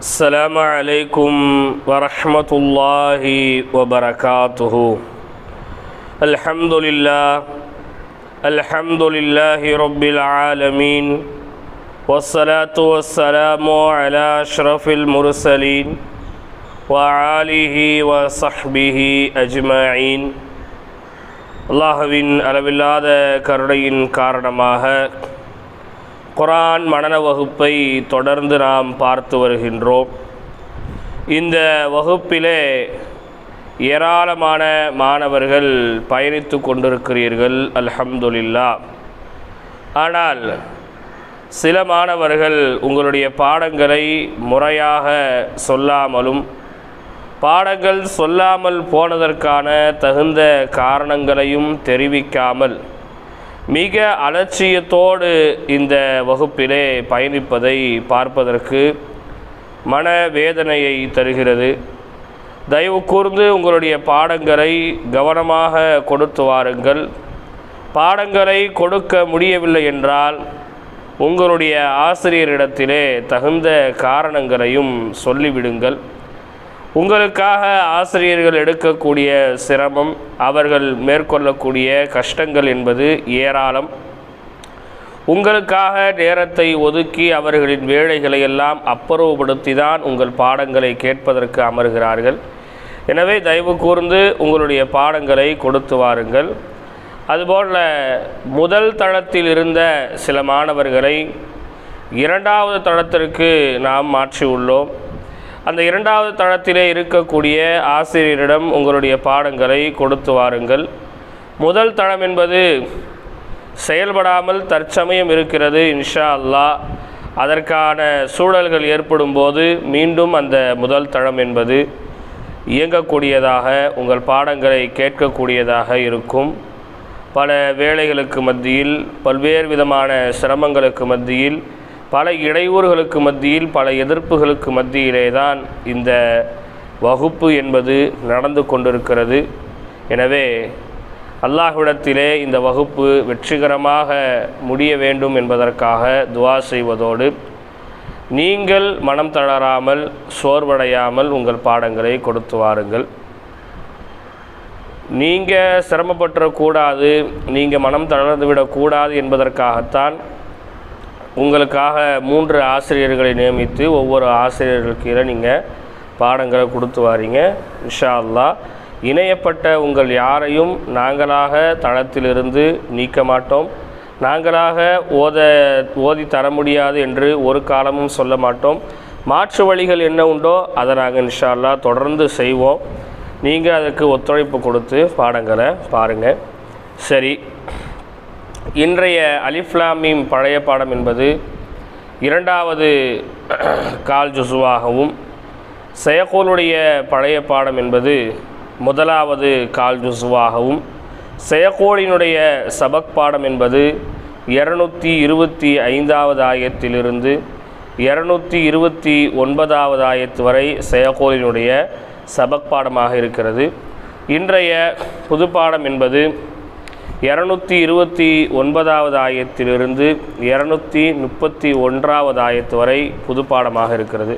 السلام عليكم ورحمة الله وبركاته الحمد لله الحمد لله رب العالمين والصلاة والسلام على أشرف المرسلين وعاله وصحبه أجمعين அல்லாஹுவின் அளவில்லாத கருணையின் காரணமாக குரான் மனன வகுப்பை தொடர்ந்து நாம் பார்த்து வருகின்றோம். இந்த வகுப்பிலே ஏராளமான மாணவர்கள் பயணித்து கொண்டிருக்கிறீர்கள் அல்ஹம்துலில்லா. ஆனால் சில மாணவர்கள் உங்களுடைய பாடங்களை முறையாக சொல்லாமலும் பாடங்கள் சொல்லாமல் போனதற்கான தகுந்த காரணங்களையும் தெரிவிக்காமல் மிக அலட்சியத்தோடு இந்த வகுப்பிலே பயணிப்பதை பார்ப்பதற்கு மன வேதனையை தருகிறது. தயவு கூர்ந்து உங்களுடைய பாடங்களை கவனமாக கொடுத்து வாருங்கள். பாடங்களை கொடுக்க முடியவில்லை என்றால் உங்களுடைய ஆசிரியரிடத்திலே தகுந்த காரணங்களையும் சொல்லிவிடுங்கள். உங்களுக்காக ஆசிரியர்கள் எடுக்கக்கூடிய சிரமம் அவர்கள் மேற்கொள்ளக்கூடிய கஷ்டங்கள் என்பது ஏராளம். உங்களுக்காக நேரத்தை ஒதுக்கி அவர்களின் வேலைகளை எல்லாம் அப்புறவுபடுத்தி தான் உங்கள் பாடங்களை கேட்பதற்கு அமர்கிறார்கள். எனவே தயவு கூர்ந்து உங்களுடைய பாடங்களை கொடுத்து வாருங்கள். அதுபோல் முதல் தளத்தில் இருந்த சில மாணவர்களை இரண்டாவது தளத்திற்கு நாம் மாற்றியுள்ளோம். அந்த இரண்டாவது தளத்திலே இருக்கக்கூடிய ஆசிரியரிடம் உங்களுடைய பாடங்களை கொடுத்து வாருங்கள். முதல் தளம் என்பது செயல்படாமல் தற்சமயம் இருக்கிறது இன்ஷா அல்லாஹ். அதற்கான சூழல்கள் ஏற்படும் போது மீண்டும் அந்த முதல் தளம் என்பது இயங்கக்கூடியதாக உங்கள் பாடங்களை கேட்கக்கூடியதாக இருக்கும். பல வேலைகளுக்கு மத்தியில் பல்வேறு விதமான சிரமங்களுக்கு மத்தியில் பல இடையூறுகளுக்கு மத்தியில் பல எதிர்ப்புகளுக்கு மத்தியிலே தான் இந்த வகுப்பு என்பது நடந்து கொண்டிருக்கிறது. எனவே அல்லாஹ்விடத்திலே இந்த வகுப்பு வெற்றிகரமாக முடிய வேண்டும் என்பதற்காக துவா செய்வதோடு நீங்கள் மனம் தளராமல் சோர்வடையாமல் உங்கள் பாடங்களை கொடுத்து வாருங்கள். நீங்கள் சிரமப்பட்டுறக்கூடாது நீங்கள் மனம் தளர்ந்து விடக்கூடாது என்பதற்காகத்தான் உங்களுக்காக மூன்று ஆசிரியர்களை நியமித்து ஒவ்வொரு ஆசிரியர்களுக்கு நீங்கள் பாடங்களை கொடுத்து வாரீங்க. இன்ஷா அல்லா இணையப்பட்ட உங்கள் யாரையும் நாங்களாக தளத்திலிருந்து நீக்க மாட்டோம். நாங்களாக ஓத ஓதி தர முடியாது என்று ஒரு காலமும் சொல்ல மாட்டோம். மாற்று வழிகள் என்ன உண்டோ அதை நாங்கள் இன்ஷா அல்லாஹ் தொடர்ந்து செய்வோம். நீங்கள் அதுக்கு ஒத்துழைப்பு கொடுத்து பாடங்களை பாருங்கள் சரி. இன்றைய அலிஃப்லாமீம் பழைய பாடம் என்பது இரண்டாவது கால் ஜுசுவாகவும் செயகோலுடைய பழைய பாடம் என்பது முதலாவது கால் ஜுசுவாகவும் செயகோலினுடைய சபக் பாடம் என்பது இரநூத்தி இருபத்தி ஐந்தாவது ஆயத்திலிருந்து இரநூத்தி இருபத்தி ஒன்பதாவது ஆயத்து வரை செயகோலினுடைய சபக் பாடமாக இருக்கிறது. இன்றைய புதுப்பாடம் என்பது இரநூத்தி இருபத்தி ஒன்பதாவது ஆயத்திலிருந்து இரநூத்தி முப்பத்தி ஒன்றாவது ஆயத்து வரை புதுப்பாடமாக இருக்கிறது.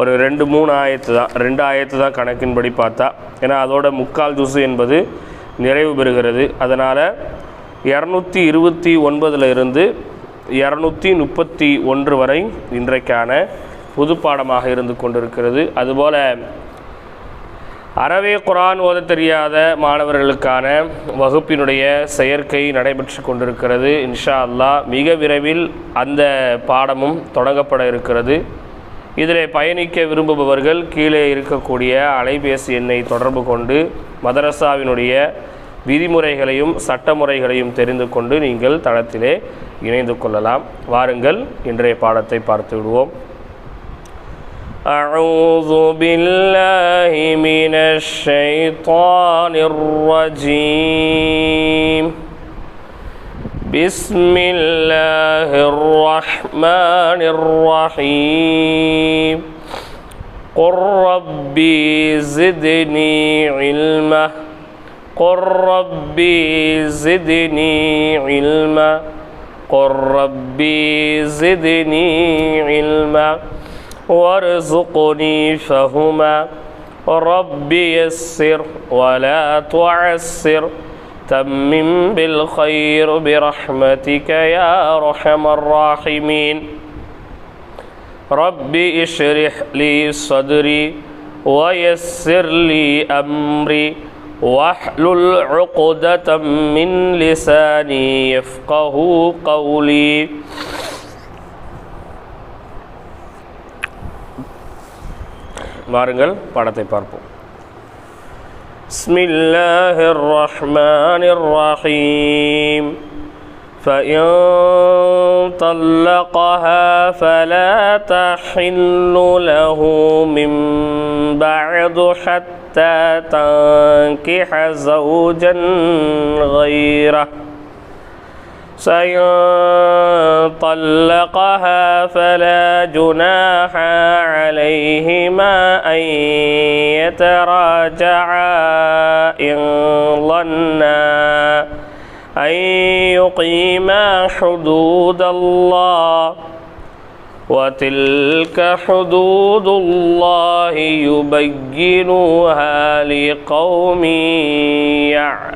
ஒரு ரெண்டு மூணு ஆயத்து தான். ரெண்டு ஆயத்து தான் கணக்கின்படி பார்த்தா. ஏன்னா அதோட முக்கால் ஜூசு என்பது நிறைவு பெறுகிறது. அதனால் இரநூத்தி இருபத்தி ஒன்பதில் இருந்து இரநூத்தி முப்பத்தி ஒன்று வரை இன்றைக்கான புது பாடமாக இருந்து கொண்டிருக்கிறது. அதுபோல் அறவே குரான் ஓத தெரியாத மாணவர்களுக்கான வகுப்பினுடைய செயற்கை நடைபெற்று கொண்டிருக்கிறது. இன்ஷா அல்லாஹ் மிக விரைவில் அந்த பாடமும் தொடங்கப்பட இருக்கிறது. இதில் பயணிக்க விரும்புபவர்கள் கீழே இருக்கக்கூடிய அலைபேசி எண்ணை தொடர்பு கொண்டு மதரசாவினுடைய விதிமுறைகளையும் சட்டமுறைகளையும் தெரிந்து கொண்டு நீங்கள் தளத்திலே இணைந்து கொள்ளலாம். வாருங்கள் இன்றைய பாடத்தை பார்த்து விடுவோம். أعوذ بالله من الشيطان الرجيم. بسم الله الرحمن الرحيم. قل ربي زدني علما. قل ربي زدني علما. قل ربي زدني علما. وارزقني فهما. رب يسر ولا تعسر. تمم بالخير برحمتك يا أرحم الراحمين. رب اشرح لي صدري ويسر لي أمري. واحلل عقدة من لساني يفقه قولي. வாருங்கள் பாடத்தை பார்ப்போம் بسم الله الرحمن الرحيم فإن طلقها فلا تحل له من بعد حتى تنكح زوجا غيره فإن طلقها فلا جناح عليهما أن يتراجعا إن ظنا أن يقيما حدود الله وتلك حدود الله يبينها لقوم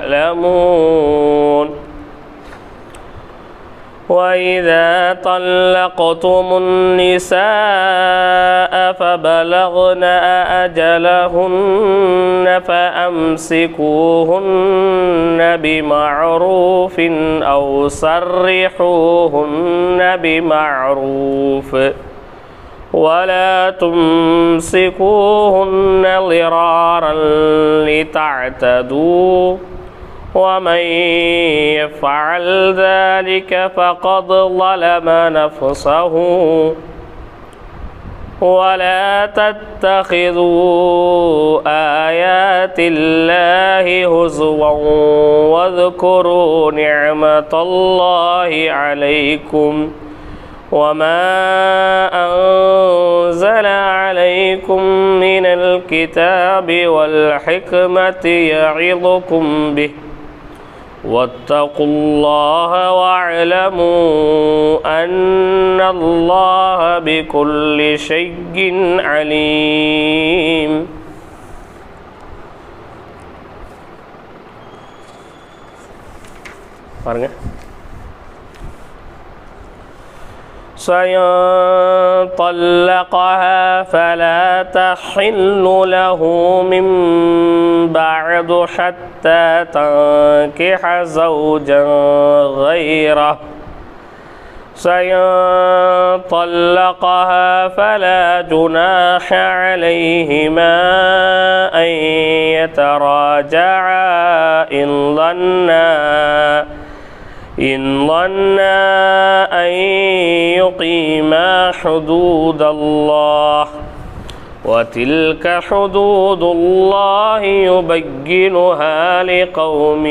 يعلمون وإذا طلقتم النساء فبلغن أجلهن فأمسكوهن بمعروف أو سرحوهن بمعروف ولا تمسكوهن ضرارا لتعتدوا ومن يفعل ذلك فقد ظلم نفسه. ولا تتخذوا آيات الله هزوا واذكروا نعمة الله عليكم. وما أنزل عليكم من الكتاب والحكمة يعظكم به. واتقوا الله واعلموا أن الله بكل شيء عليم பாருங்க فإن طلقها فلا تحل له من بعد حتى تنكح زوجا غيره. فإن طلقها فلا جناح عليهما أن يتراجعا إن ظنا. إن ظنا أن يقيما حدود الله وتلك حدود الله يبينها لقوم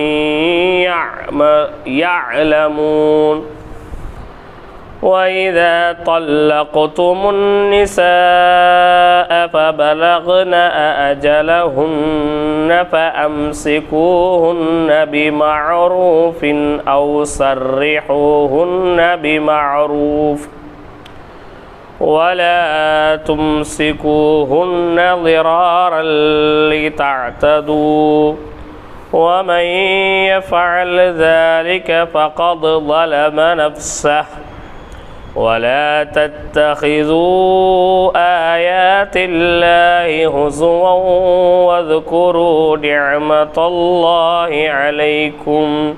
يعلمون وإذا طلقتم النساء فبلغن أجلهن فأمسكوهن بمعروف أو سرحوهن بمعروف ولا تمسكوهن ضرارا لتعتدوا ومن يفعل ذلك فقد ظلم نفسه ولا تتخذوا آيات الله هزوا واذكروا نعمة الله عليكم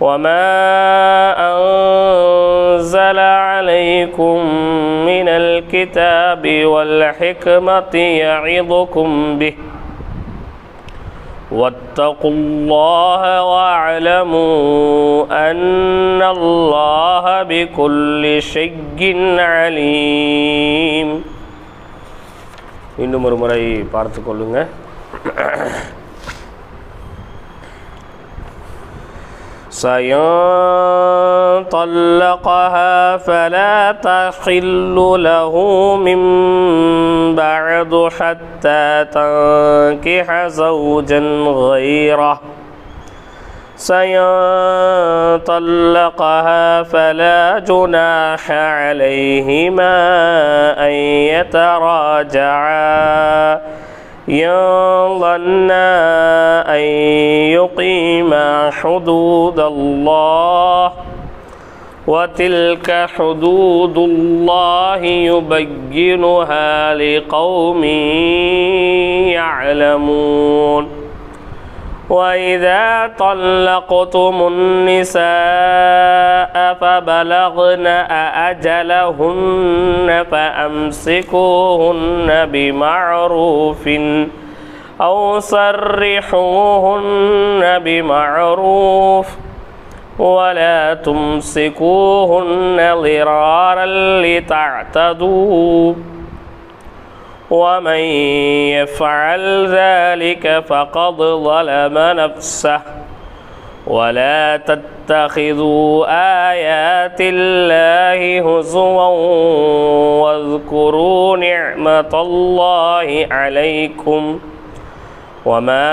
وما أنزل عليكم من الكتاب والحكمة يعظكم به واتقوا الله واعلموا أن الله بكل شيء عليم இன்னும் ஒரு முறை பார்த்து கொள்ளுங்க سين طلقها فلا تحل له من بعد حتى تنكح زوجا غيره. سين طلقها فلا جناح عليهما أن يتراجعا. إن ظنا أن يقيما حدود الله. وتلك حدود الله يبينها لقوم يعلمون. وإذا طلقتم النساء فبلغن أجلهن فأمسكوهن بمعروف أو سرحوهن بمعروف ولا تمسكوهن ضرارا لتعتدوا. ومن يفعل ذلك فقد ظلم نفسه. ولا تتخذوا آيات الله هزوا واذكروا نعمة الله عليكم. وما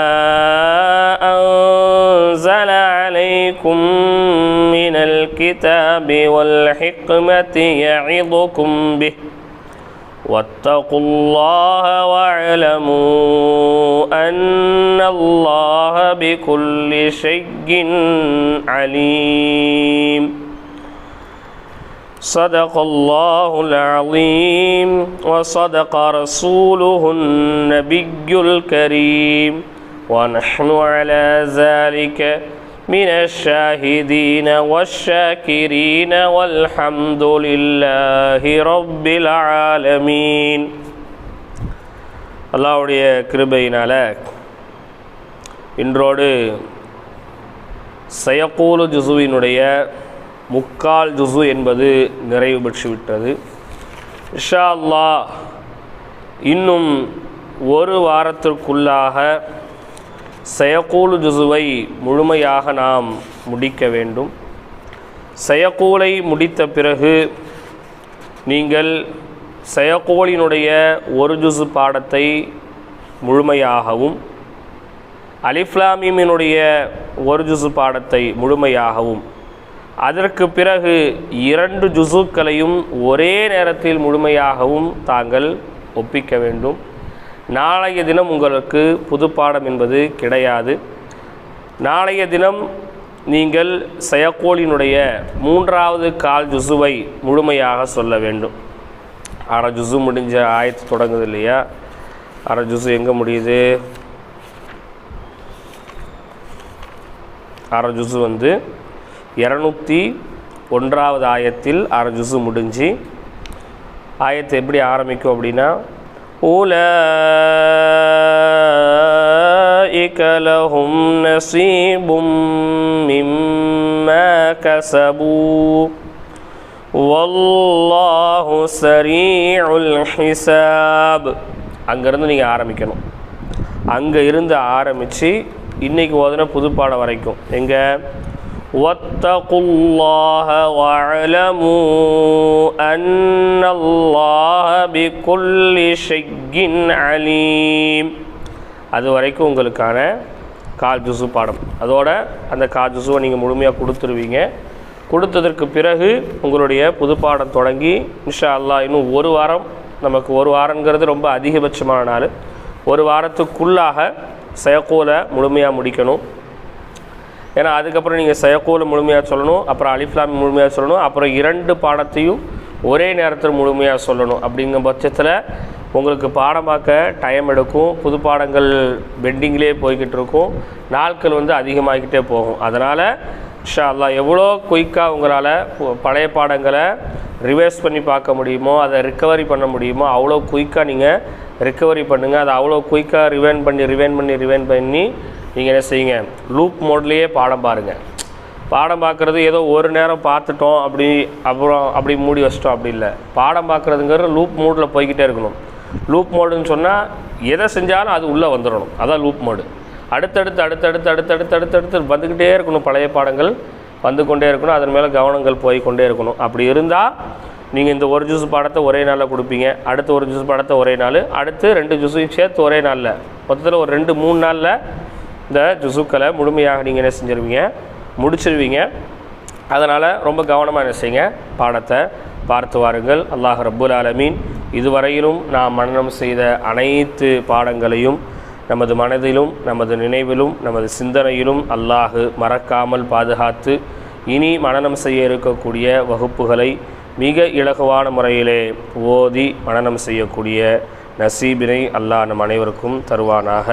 أنزل عليكم الكتاب والحكمة يعظكم به. واتقوا الله واعلموا أن الله بكل شيء عليم. صدق الله العظيم وصدق رسوله النبي الكريم. ونحن على ذلك من الشاهدين والشاكرين والحمد لله رب العالمين அல்லாவுடைய கிருபையினால் இன்றோடு சயக்கூலு ஜுசுவினுடைய முக்கால் ஜுசு என்பது நிறைவு பெற்றுவிட்டது இஷா அல்லாஹ் இன்னும் ஒரு வாரத்திற்குள்ளாக செயக்கூலு ஜுசுவை முழுமையாக நாம் முடிக்க வேண்டும். செயக்கூலை முடித்த பிறகு நீங்கள் செயக்கோளினுடைய ஒரு ஜுசு பாடத்தை முழுமையாகவும் அலிஃப்லாமியினுடைய ஒரு ஜுசு பாடத்தை முழுமையாகவும் அதற்கு பிறகு இரண்டு ஜுசுக்களையும் ஒரே நேரத்தில் முழுமையாகவும் தாங்கள் ஒப்பிக்க வேண்டும். நாளைய தினம் உங்களுக்கு புது பாடம் என்பது கிடையாது. நாளைய தினம் நீங்கள் செயக்கோளினுடைய மூன்றாவது கால் ஜுசுவை முழுமையாக சொல்ல வேண்டும். அரை ஜுசு முடிஞ்ச ஆயத்து தொடங்குது இல்லையா? அரை ஜுசு எங்கே முடியுது? அரை ஜுசு வந்து இரநூத்தி ஒன்றாவது ஆயத்தில் அரை ஜுசு முடிஞ்சு. ஆயத்தை எப்படி ஆரம்பிக்கும் அப்படின்னா أولئك لهم نصيب مما كسبوا والله سريع الحساب அங்கேருந்து நீங்கள் ஆரம்பிக்கணும் அங்கே இருந்து ஆரம்பித்து இன்றைக்கி ஓதுன புதுப்பாடம் வரைக்கும் எங்கே واتقوا الله واعلموا أن الله بكل شيء عليم அது வரைக்கும் உங்களுக்கான கால் ஜுசு பாடம் அதோட அந்த கால் ஜுசுவை நீங்கள் முழுமையாக கொடுத்துருவீங்க கொடுத்ததற்கு பிறகு உங்களுடைய புது பாடம் தொடங்கி இன்ஷா அல்லாஹ் இன்னும் ஒரு வாரம் நமக்கு ஒரு வாரங்கிறது ரொம்ப அதிகபட்சமான நாள் ஒரு வாரத்துக்குள்ளாக செயக்கோலை முழுமையாக முடிக்கணும் ஏன்னா அதுக்கப்புறம் நீங்கள் செயக்கோலை முழுமையாக சொல்லணும் அப்புறம் அலிஃப்லாம் முழுமையாக சொல்லணும் அப்புறம் இரண்டு பாடத்தையும் ஒரே நேரத்தில் முழுமையாக சொல்லணும். அப்படிங்கும் பட்சத்தில் உங்களுக்கு பாடம் பார்க்க டைம் எடுக்கும். புது பாடங்கள் பெண்டிங்லேயே போய்கிட்டு இருக்கும். நாட்கள் வந்து அதிகமாகிக்கிட்டே போகும். அதனால் இன்ஷா அல்லா எவ்வளோ குயிக்காக உங்களால் பழைய பாடங்களை ரிவைஸ் பண்ணி பார்க்க முடியுமோ அதை ரிக்கவரி பண்ண முடியுமோ அவ்வளோ குயிக்காக நீங்கள் ரிக்கவரி பண்ணுங்கள் அதை அவ்வளோ குயிக்காக ரிவைன் பண்ணி ரிவைன் பண்ணி ரிவைன் பண்ணி நீங்கள் என்ன செய்யுங்க? லூப் மோட்லேயே பாடம் பாருங்கள் பாடம் பார்க்குறது ஏதோ ஒரு நேரம் பார்த்துட்டோம் அப்படி அப்புறம் அப்படி மூடி வச்சிட்டோம் அப்படி இல்லை. பாடம் பார்க்குறதுங்கிற லூப் மோடில் போய்கிட்டே இருக்கணும். லூப் மோடுன்னு சொன்னால் எதை செஞ்சாலும் அது உள்ளே வந்துடணும். அதான் லூப் மோடு அடுத்தடுத்து அடுத்தடுத்து அடுத்தடுத்து அடுத்தடுத்து வந்துக்கிட்டே இருக்கணும். பழைய பாடங்கள் வந்து கொண்டே இருக்கணும். அதன் மேலே கவனங்கள் போய் கொண்டே இருக்கணும். அப்படி இருந்தால் நீங்கள் இந்த ஒரு ஜூஸ் பாடத்தை ஒரே நாளில் கொடுப்பீங்க. அடுத்த ஒரு ஜூஸ் பாடத்தை ஒரே நாள். அடுத்து ரெண்டு ஜூஸையும் சேர்த்து ஒரே நாளில். மொத்தத்தில் ஒரு ரெண்டு மூணு நாளில் இந்த ஜுசுக்களை முழுமையாக நீங்கள் என்ன செஞ்சிருவீங்க? முடிச்சிருவீங்க. அதனால் ரொம்ப கவனமாக என்ன செய்யுங்க? பாடத்தை பார்த்து வாருங்கள். அல்லாஹ் ரப்புல் ஆலமீன். இதுவரையிலும் நாம் மனனம் செய்த அனைத்து பாடங்களையும் நமது மனதிலும் நமது நினைவிலும் நமது சிந்தனையிலும் அல்லாஹு மறக்காமல் பாதுகாத்து இனி மனநம் செய்ய இருக்கக்கூடிய வகுப்புகளை மிக இலகுவான முறையிலே ஓதி மனநம் செய்யக்கூடிய நசீபினை அல்லாஹ் நம் அனைவருக்கும் தருவானாக.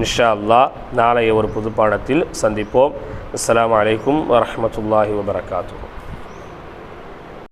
இன்ஷா அல்லாஹ் நாளைய ஒரு புது பாடத்தில் சந்திப்போம். அஸ்லாம் வலைக்கம் வரமத்துல்லாஹி வபரகாத்தூ